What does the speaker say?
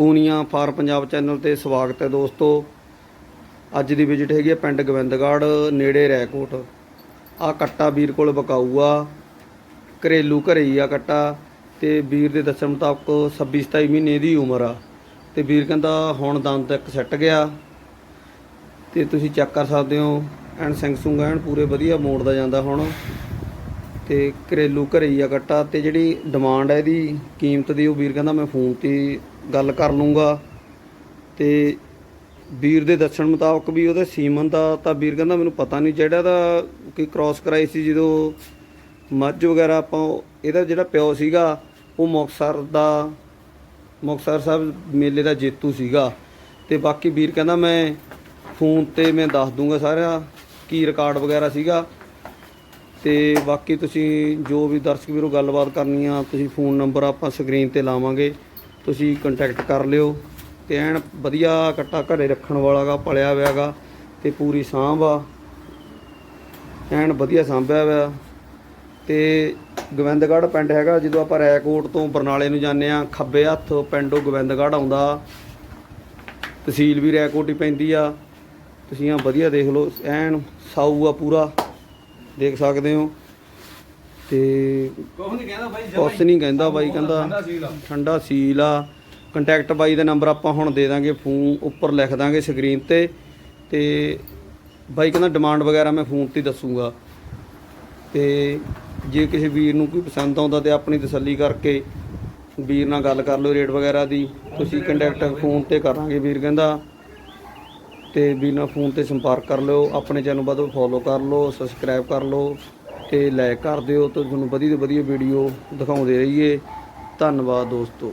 Punia for Punjab channel ਤੇ ਸਵਾਗਤ ਹੈ ਦੋਸਤੋ। ਅੱਜ ਦੀ ਵਿਜ਼ਿਟ ਹੈਗੀ ਹੈ ਪਿੰਡ ਗੋਬਿੰਦਗੜ੍ਹ ਨੇੜੇ ਰੈਕੋਟ। ਆ ਕੱਟਾ ਵੀਰ ਕੋਲ ਬਕਾਊ ਆ ਘਰੇਲੂ ਘਰੇ ਹੀ ਆ ਕੱਟਾ ਤੇ ਵੀਰ ਦੇ ਦੱਸਣ ਮੁਤਾਬਕ 26 27 ਮਹੀਨੇ ਦੀ ਉਮਰ ਆ। ਤੇ ਵੀਰ ਕਹਿੰਦਾ ਹੁਣ ਦੰਦ ਇੱਕ ਸੱਟ ਗਿਆ। ਤੇ ਤੁਸੀਂ ਚੈੱਕ ਕਰ ਸਕਦੇ ਹੋ, ਐਨ ਸੈਂਗਸੁੰਗ ਐਨ ਪੂਰੇ ਵਧੀਆ ਮੋੜਦਾ ਜਾਂਦਾ ਹੁਣ। ਤੇ ਘਰੇਲੂ ਘਰੇ ਹੀ ਆ ਕੱਟਾ ਤੇ ਜਿਹੜੀ ਡਿਮਾਂਡ ਹੈ ਇਹਦੀ, ਕੀਮਤ ਦੀ, ਉਹ ਵੀਰ ਕਹਿੰਦਾ ਮੈਂ ਫੋਨ ਤੇ ਗੱਲ ਕਰ ਲੂੰਗਾ। ਤੇ ਵੀਰ ਦੇ ਦੱਸਣ ਮੁਤਾਬਕ ਵੀ ਉਹਦੇ ਸੀਮਨ ਦਾ ਤਾਂ ਵੀਰ ਕਹਿੰਦਾ ਮੈਨੂੰ ਪਤਾ ਨਹੀਂ ਜਿਹੜਾ ਦਾ ਕਿ ਕ੍ਰਾਸ ਕਰਾਈ ਸੀ ਜਦੋਂ ਮੱਝ ਵਗੈਰਾ ਆਪਾਂ ਇਹਦਾ ਜਿਹੜਾ ਪਿਓ ਸੀਗਾ, ਉਹ ਮੁਕਤਸਰ ਦਾ ਮੁਕਤਸਰ ਸਾਹਿਬ ਮੇਲੇ ਦਾ ਜੇਤੂ ਸੀਗਾ। ਤੇ ਬਾਕੀ ਵੀਰ ਕਹਿੰਦਾ ਮੈਂ ਫੋਨ ਤੇ ਮੈਂ ਦੱਸ ਦੂੰਗਾ ਸਾਰਾ ਕੀ ਰਿਕਾਰਡ ਵਗੈਰਾ ਸੀਗਾ। ਤੇ ਬਾਕੀ ਤੁਸੀਂ ਜੋ ਵੀ ਦਰਸ਼ਕ ਵੀਰੋ ਗੱਲਬਾਤ ਕਰਨੀ ਆ, ਤੁਸੀਂ ਫੋਨ ਨੰਬਰ ਆਪਾਂ ਸਕਰੀਨ ਤੇ ਲਾਵਾਂਗੇ। ਤੁਸੀਂ ਕੰਟੈਕਟ ਕਰ ਲਿਓ। ਤੇ ਐਨ ਵਧੀਆ ਕੱਟਾ ਘਰੇ ਰੱਖਣ ਵਾਲਾਗਾ, ਪਲਿਆ ਹੋਇਆਗਾ, ਤੇ ਪੂਰੀ ਸਾਂਭ ਆ। ਐਨ ਵਧੀਆ ਸਾਂਭਿਆ ਹੋਇਆ। ਤੇ ਗੋਬਿੰਦਗੜ੍ਹ ਪਿੰਡ ਹੈਗਾ, ਜਦੋਂ ਆਪਾਂ ਰੈਕੋਟ ਤੋਂ ਬਰਨਾਲੇ ਨੂੰ ਜਾਂਦੇ ਆ ਖੱਬੇ ਹੱਥ ਪਿੰਡੋਂ ਗੋਬਿੰਦਗੜ੍ਹ ਆਉਂਦਾ। ਤਹਿਸੀਲ ਵੀ ਰੈਕੋਟ ਹੀ ਪੈਂਦੀ ਆ। ਤੁਸੀਂ ਆ ਵਧੀਆ ਦੇਖ ਲਓ, ਐਨ ਸਾਊ ਆ ਪੂਰਾ। ਦੇਖ ਸਕਦੇ ਹੋ। ਤੇ ਕੁਛ ਨਹੀਂ ਕਹਿੰਦਾ ਬਾਈ ਕੁਛ ਨਹੀਂ ਕਹਿੰਦਾ ਬਾਈ ਕਹਿੰਦਾ ਠੰਡਾ ਸੀਲ ਆ। ਕੰਟੈਕਟ ਬਾਈ ਦਾ ਨੰਬਰ ਆਪਾਂ ਹੁਣ ਦੇ ਦਾਂਗੇ ਫੋਨ ਉੱਪਰ ਲਿਖ ਦਾਂਗੇ ਸਕਰੀਨ ਤੇ। ਤੇ ਬਾਈ ਕਹਿੰਦਾ ਡਿਮਾਂਡ ਵਗੈਰਾ ਮੈਂ ਫੋਨ ਤੇ ਹੀ ਦੱਸੂਗਾ। ਤੇ ਜੇ ਕਿਸੇ ਵੀਰ ਨੂੰ ਕੋਈ ਪਸੰਦ ਆਉਂਦਾ ਤੇ ਆਪਣੀ ਤਸੱਲੀ ਕਰਕੇ ਵੀਰ ਨਾਲ ਗੱਲ ਕਰ ਲਓ ਰੇਟ ਵਗੈਰਾ ਦੀ। ਤੁਸੀਂ ਕੰਟੈਕਟ ਫੋਨ ਤੇ ਕਰਾਂਗੇ ਵੀਰ ਕਹਿੰਦਾ। ਤੇ ਵੀਰ ਨਾਲ ਫੋਨ ਤੇ ਸੰਪਰਕ ਕਰ ਲਿਓ ਆਪਣੇ ਚੈਨਲ ਵੱਧ ਫੋਲੋ ਕਰ ਲਓ ਸਬਸਕ੍ਰਾਈਬ ਕਰ ਲਓ। ਤੇ ਲਾਈਕ ਕਰ ਦਿਓ ਤੇ ਤੁਹਾਨੂੰ ਵਧੀਆ ਤੋਂ ਵਧੀਆ ਵੀਡੀਓ ਦਿਖਾਉਂਦੇ ਰਹੀਏ। ਧੰਨਵਾਦ ਦੋਸਤੋ।